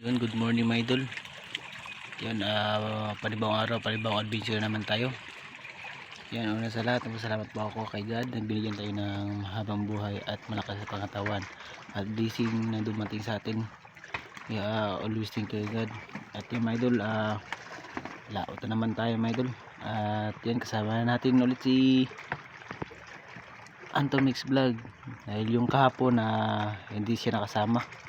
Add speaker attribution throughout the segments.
Speaker 1: Yun, good morning mga idol. Yan, ah panibawang araw, panibawang adventure naman tayo. Yan, una sa lahat, salamat po ako kay God. Nagbinigyan tayo ng mahabang buhay at malakas sa pangatawan. At blessing na dumating sa atin. Yeah, always thank you God. At yung mga idol, ah laot na naman tayo mga idol. At yan, kasama natin ulit si Antomix Vlog. Dahil yung kahapon na hindi siya nakasama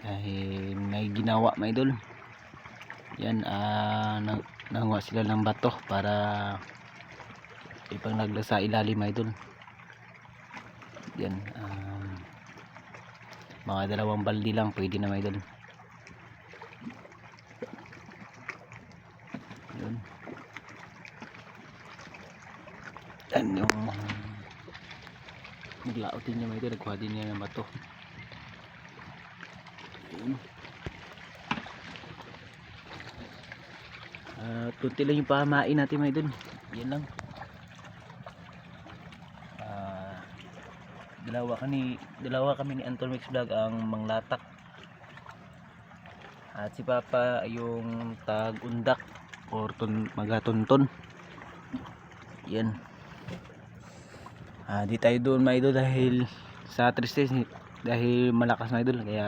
Speaker 1: dahil may ginawa mga idol. Yan ah nang sila ng bato para ipanglaglag sa ilalim mga idol. Yan um, mga dalawang baldi lang pwede na mga idol. Yun. Yan yung naglaot din niya mga idol nagkuha din niya ng bato Ayun. At kunti lang yung pahamain natin mga idol. Yan lang. Ah, dalawa kami, dalawa kami ni Anton Mix Vlog ang manglatak. At si Papa yung tag-undak or tun. Yan. Ah, di tayo doon mga idol dahil sa tristes dahil malakas mga idol kaya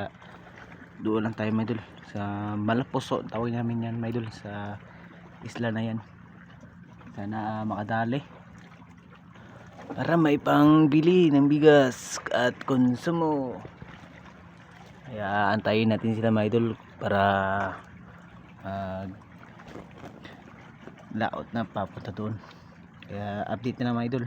Speaker 1: doon lang tayo mga idol. Sa Malaposo tawag namin yan mga idol sa isla na yan. Sana ah, makadali. Para may pangbili ng bigas at konsumo. Kaya antayin natin sila mga para mag laot na papunta doon. Kaya update na mga idol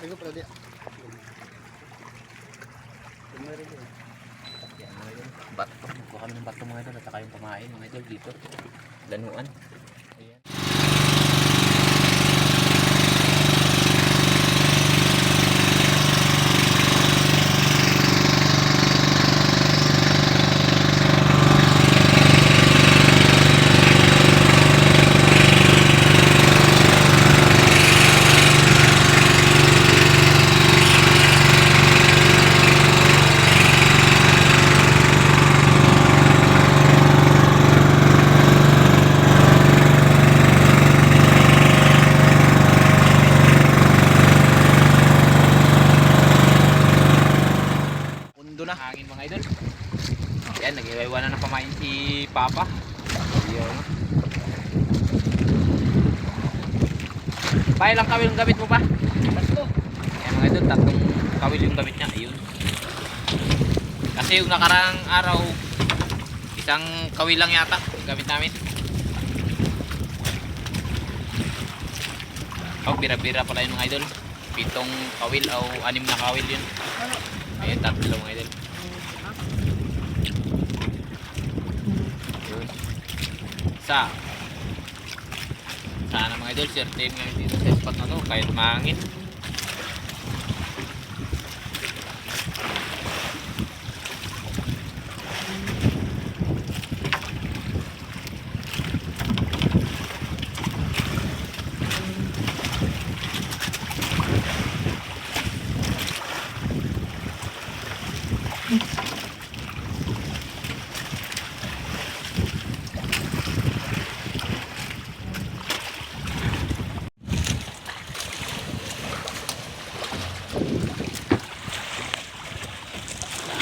Speaker 2: Ito pala di.
Speaker 1: Yan mga idol. Bato. Kuha kami ng bato mga idol at pamain mga idol dito. Lanuan. Ayan. Pundo na. Hangin mga idol. Yan, nag-iwaiwa na ng pamain si Papa. Yun. Pa, ilang kawil yung gamit mo pa? Tatlo. Yan mga idol, tatlong kawil yung gamit niya. Ayun. Kasi yung nakarang araw, isang kawil lang yata yung gamit namin. Oh, bira-bira pala yun mga idol. Pitong kawil o anim na kawil yun. Ayun, tatlo mga idol. Yun. Sa sana mga idol, certain ngayon dito sa spot na to, kahit mahangin.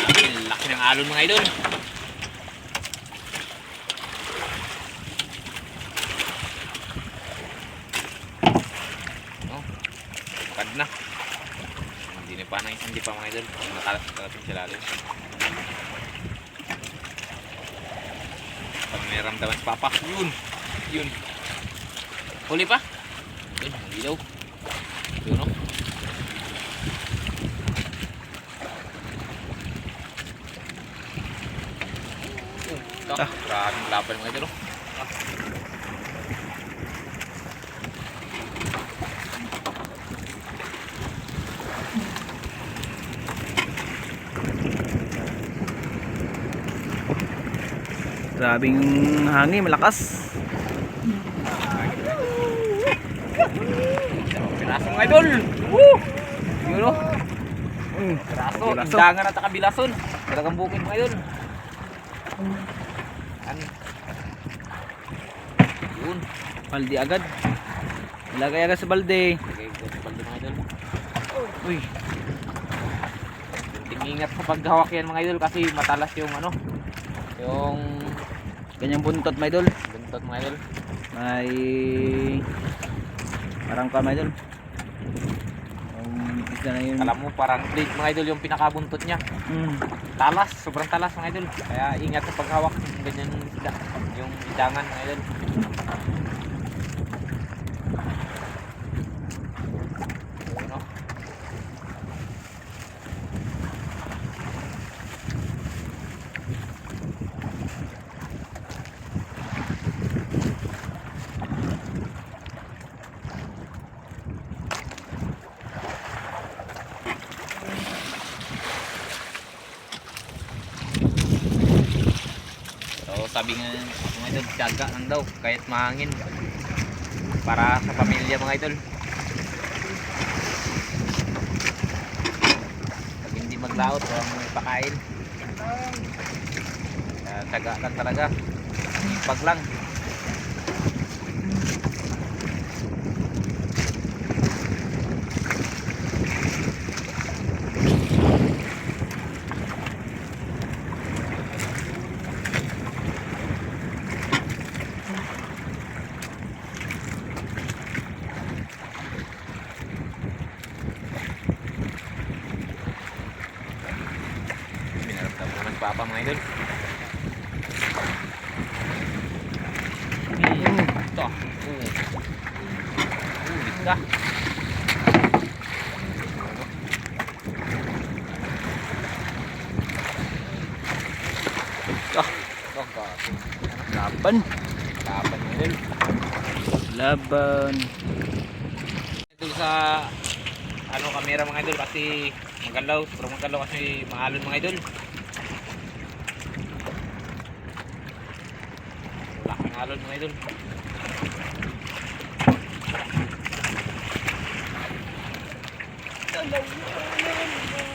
Speaker 1: Dahil
Speaker 3: ang alon mga idol. Oh, kad na. Hindi na pa nang hindi pa mga idol. Nakalas natin sila lalo. Pag may ramdaman si Papa, yun. Yun. Huli pa. Yun, ang ilaw. Yun, oh. Ito,
Speaker 1: Ah.
Speaker 3: Idol. oh.
Speaker 1: Grabing hangin, malakas.
Speaker 3: Piraso mga idol. Woo! Yun o.
Speaker 1: Mm.
Speaker 3: Piraso.
Speaker 1: Bilason.
Speaker 3: Indangan at kabilason. Talagang bukid mga idol. Yan. Yun.
Speaker 1: Balde agad. Ilagay agad sa balde.
Speaker 3: Sige, ganyan pala mga idol.
Speaker 1: Uy,
Speaker 3: Ingat sa paghawak yan mga idol kasi matalas yung ano. Yung
Speaker 1: ganyang buntot, my idol.
Speaker 3: buntot mga idol.
Speaker 1: May parang ka, my idol. Yung isda na yun.
Speaker 3: Alam mo parang blade mga idol yung pinakabuntot niya.
Speaker 1: Mm.
Speaker 3: Talas, sobrang talas mga idol. Kaya ingat sa paghawak ng ganyan isda. Yung idangan mga idol. Ayun, oh. So sabi nga mga idol, tiyaga lang daw kahit mahangin. Para sa pamilya mga idol. Pag hindi maglaot, walang pakain. Tiyaga lang talaga. Ipag lang. Pinaramdam naman si Papa mga idol. Hmm, ito. Uh. Ulit ka.
Speaker 1: Ah,
Speaker 3: Ito, kasi
Speaker 1: laban.
Speaker 3: laban idol.
Speaker 1: Laban.
Speaker 3: Idol sa ano kamera mga idol kasi magalaw, sobrang magalaw kasi maalon mga idol. Laking alon mga idol.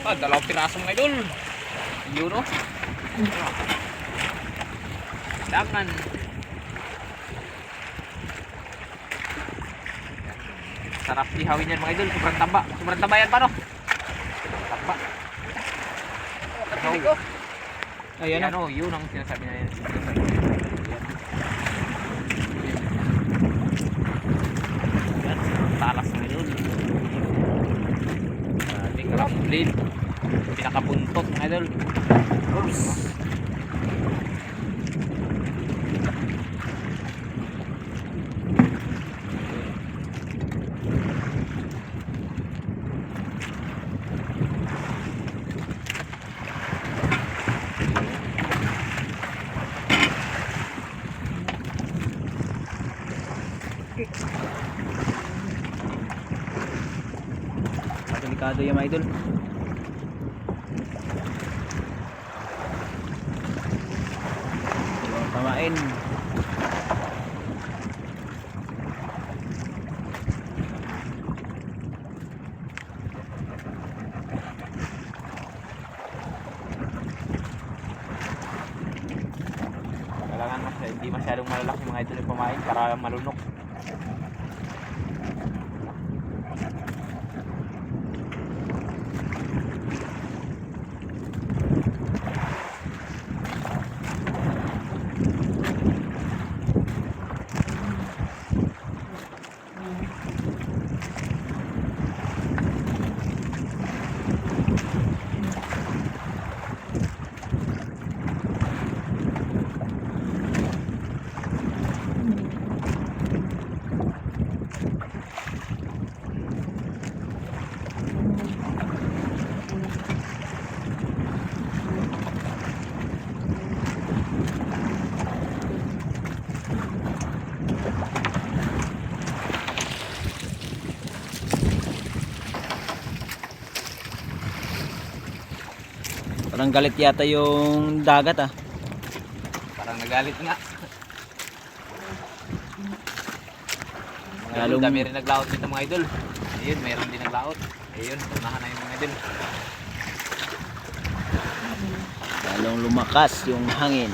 Speaker 3: Ah, dalawang piraso mga idol. Yun o. Dangan. Sarap ihawin yan mga idol. Sobrang taba. Sobrang taba yan paano? Taba. Ikaw.
Speaker 1: Ayan
Speaker 3: Yan o, yun ang sinasabi na yan. Yan, talas mga idol. Grabe, karang blade. Pinakabuntot mga idol. Oops.
Speaker 1: Delikado yung mga idol. Yung pamain.
Speaker 3: Kailangan mas, hindi masyadong malalaki mga idol yung pamain para malunok.
Speaker 1: Parang galit yata yung dagat ah.
Speaker 3: Parang nagalit nga. Mga
Speaker 1: Lalong-
Speaker 3: idol, dami rin naglaot dito mga idol. Ayun, mayroon din naglaot. Ayun, unahan na yung mga idol.
Speaker 1: Lalong lumakas yung hangin.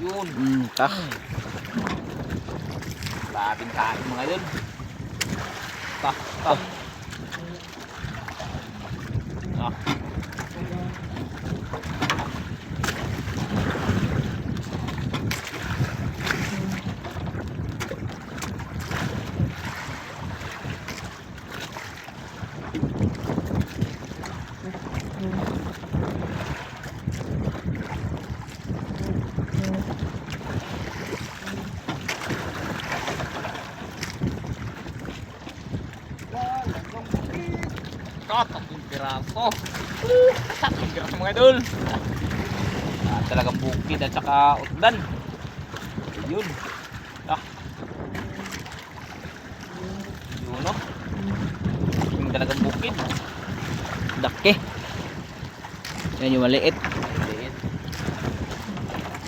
Speaker 3: Yun,
Speaker 1: Mm, kak.
Speaker 3: Labing kain mga idol. Ta, ta. Ah. Kat, tatlong piraso. Tatlong piraso mga idol. Ah, talagang bukid at saka utdan. Ayun. Ah. Yun no. Yung talagang bukid.
Speaker 1: Daki. Yan yung maliit.
Speaker 3: Maliit.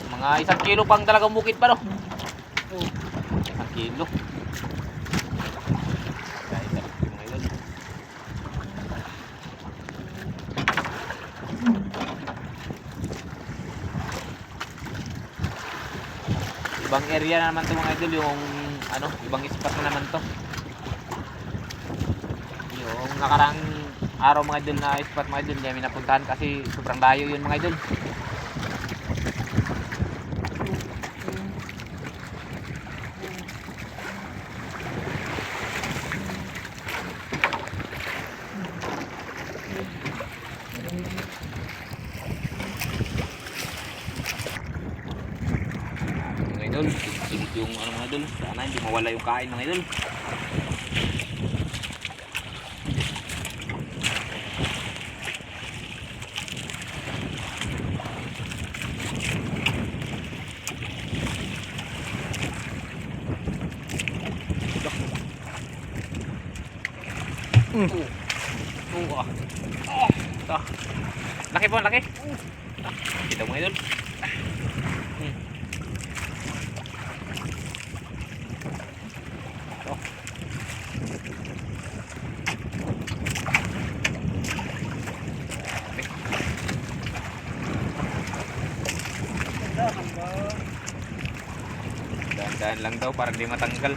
Speaker 3: Mga isang kilo pang talagang bukid pa no. Isang kilo. Guys, mga idol. ibang area na naman to mga idol yung ano ibang spot na naman to. Yung nakarang araw mga idol na spot mga idol hindi namin napuntahan kasi sobrang layo yun mga idol mga idol sigit yung ano mga idol. Sana hindi mawala yung kain mga idol
Speaker 1: Mm.
Speaker 3: Oh, ah. Oh, ah. Laki po, laki. Ah, kita mo idol. Hmm. Oh. Dahan-dahan lang daw para di matanggal.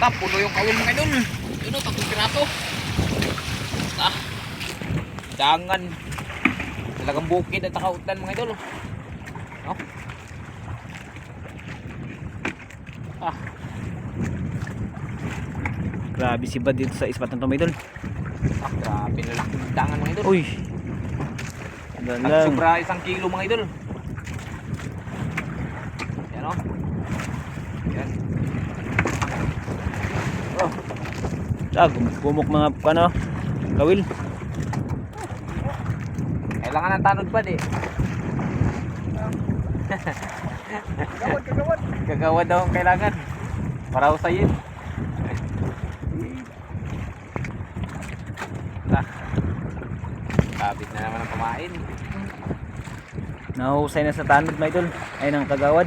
Speaker 3: Tap, yung kawil mga idol. Yun o, tatlong piraso. Ah, dangan. Talagang bukid at takautan mga idol. No?
Speaker 1: Grabe si Bad dito sa spot ng tumaydol.
Speaker 3: ah grabe na laking dangan mga idol.
Speaker 1: Uy.
Speaker 3: Ang
Speaker 1: lang.
Speaker 3: sobra isang kilo mga idol. Yan o. Yan. Oh,
Speaker 1: Ah, gum- gumuk mga ano, kawil.
Speaker 3: kailangan ng tanod pa di.
Speaker 2: Kagawad, kagawad.
Speaker 3: Gagawa daw ang kailangan. Para usayin. Ah. Kabit na naman ang kumain.
Speaker 1: Nahusay na sa tanod, mga idol. Ay, nang kagawad.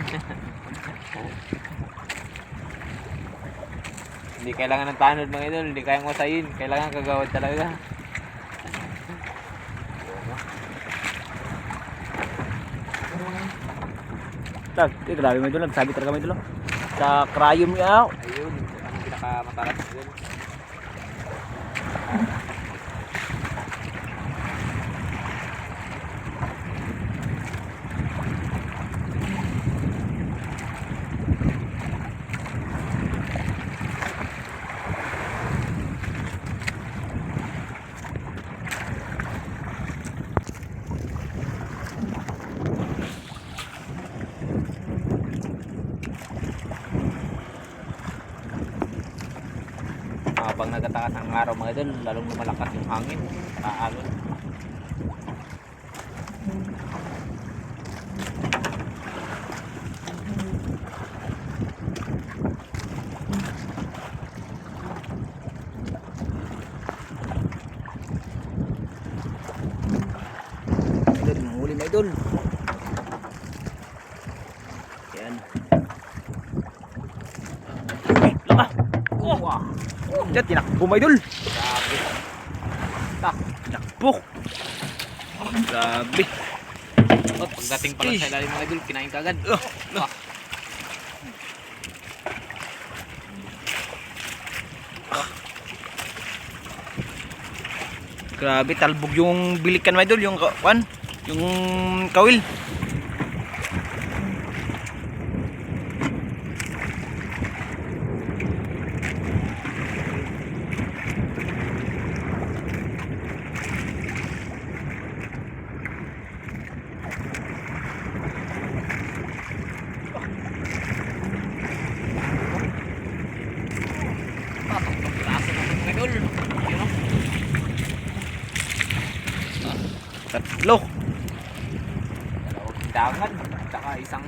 Speaker 3: Hindi kailangan ng tanod mga idol. Hindi kayang usayin. Kailangan kagawad talaga.
Speaker 1: Tag, eh, grabe mga idol. Sabi talaga mga idol. oh. Sa cryom yaw.
Speaker 3: Ayun. Ang pinakamatalas mga idol. Idol lalong lumalakas yung hangin aalon idol yan
Speaker 1: Laka!
Speaker 3: oh, wow.
Speaker 1: Diyan, tinakbo idol! Tinakbo! Grabe!
Speaker 3: At pagdating pala sa ilalim mga idol, kinain ka agad.
Speaker 1: Oh,
Speaker 3: Ah.
Speaker 1: Grabe, talbog yung bilikan mga idol, yung kwan, yung kawil.
Speaker 3: Tatlong piraso na ito, mga idol. Yun o.
Speaker 1: Tatlo.
Speaker 3: Dalawang tindahan. Tsaka isang...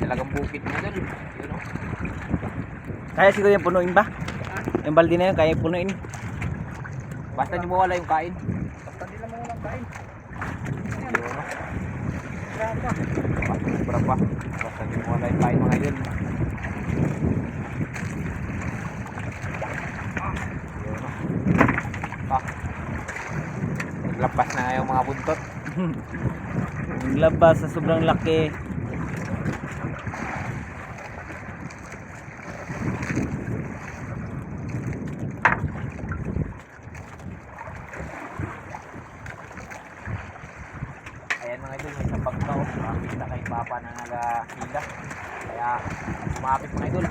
Speaker 3: Talagang bukid mga idol. Yun o.
Speaker 1: Kaya siguro yung punuin ba? Yung balde na yun, kaya punuin.
Speaker 3: Basta di mawala yung kain.
Speaker 2: Basta nila mo lang kain.
Speaker 3: Yun o.
Speaker 2: Grabe pa.
Speaker 3: Sobra pa. Basta di mawala yung kain mga idol. Yun o. Ah. Naglapas na yung mga buntot.
Speaker 1: Yung labas sa sobrang laki.
Speaker 3: Ayan mga idol, may sabag ka oh. Makikita kay Papa na nagahila. Kaya kumapit mga idol.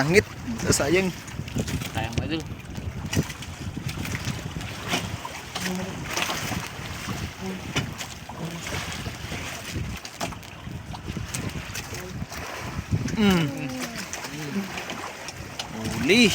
Speaker 1: Oh, pasangit. Sayang.
Speaker 3: Sayang mga idol.
Speaker 1: Mm. Huli.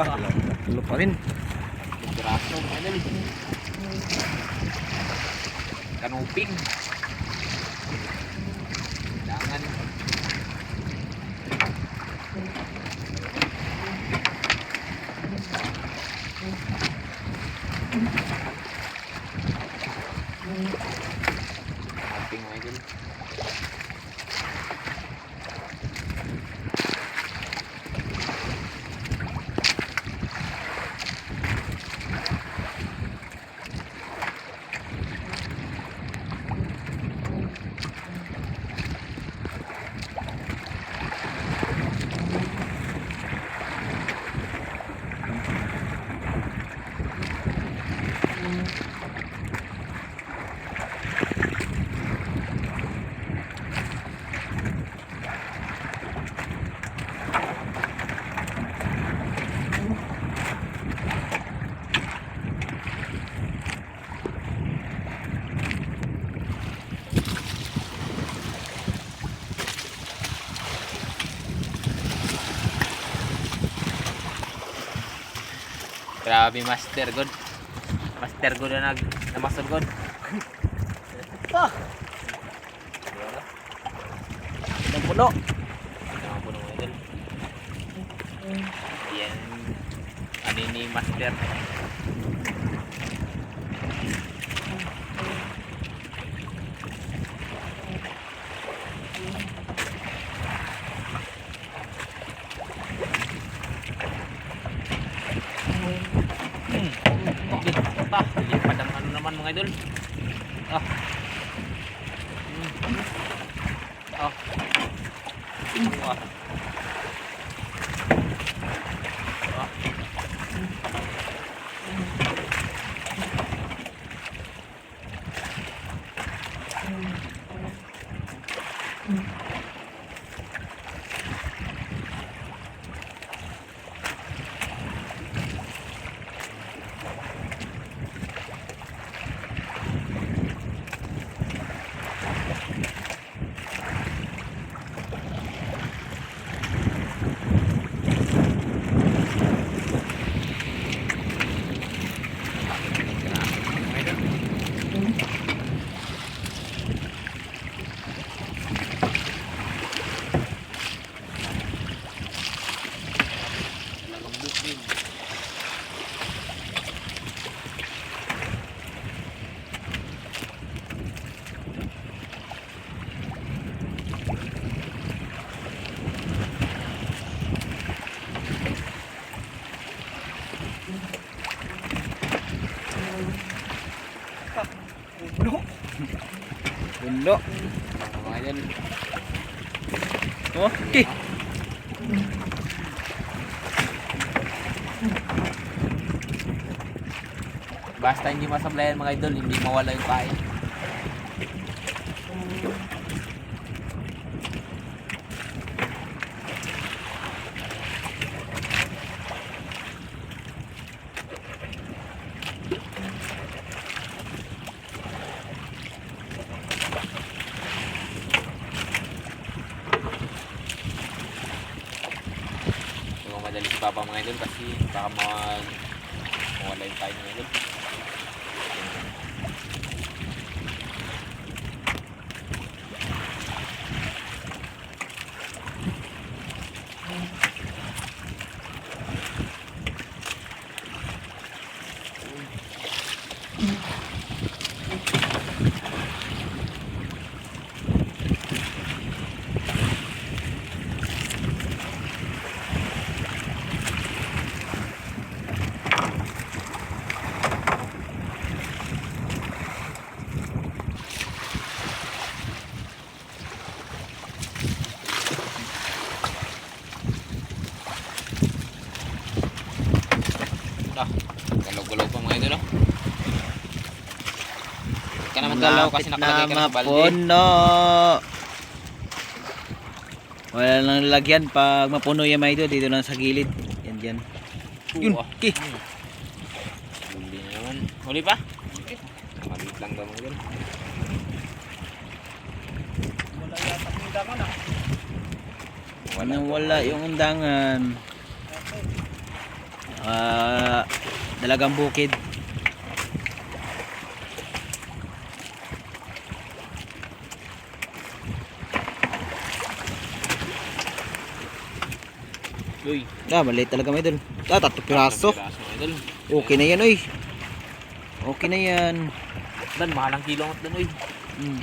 Speaker 1: Ah, tatlo pa rin.
Speaker 3: Mga idol. Kanuping. Kailangan. Grabe master god. Master god na nag namasod god.
Speaker 2: Ah! Ang puno.
Speaker 3: Mga puno mga idol. Yan. Ano ni master. Hmm. Okay. Ah, lipad ang ano naman mga Thank you.
Speaker 1: Okay.
Speaker 3: Basta hindi masablayan mga idol, hindi mawala yung kain. Hindi mo madali si Papa mga idol kasi baka mawala yung kain mga idol. Ah, galaw-galaw pa mga idol. oh. Maggalaw kasi nakalagay ka balde.
Speaker 1: Wala nang lalagyan pag mapuno yung mga idol dito lang sa gilid. Yan dyan. Yun.
Speaker 3: Huli na naman. Huli pa? Maliit lang daw mga idol.
Speaker 2: Wala yata yung dangan ah.
Speaker 1: Wala, wala yung undangan. Ah, dalagang bukid.
Speaker 3: Uy.
Speaker 1: Ah, maliit talaga mga idol. Ah, tatlo piraso. Okay na yan, oy. Okay na yan.
Speaker 3: Dan, mahal ang kilo ang dan, uy.
Speaker 1: Hmm.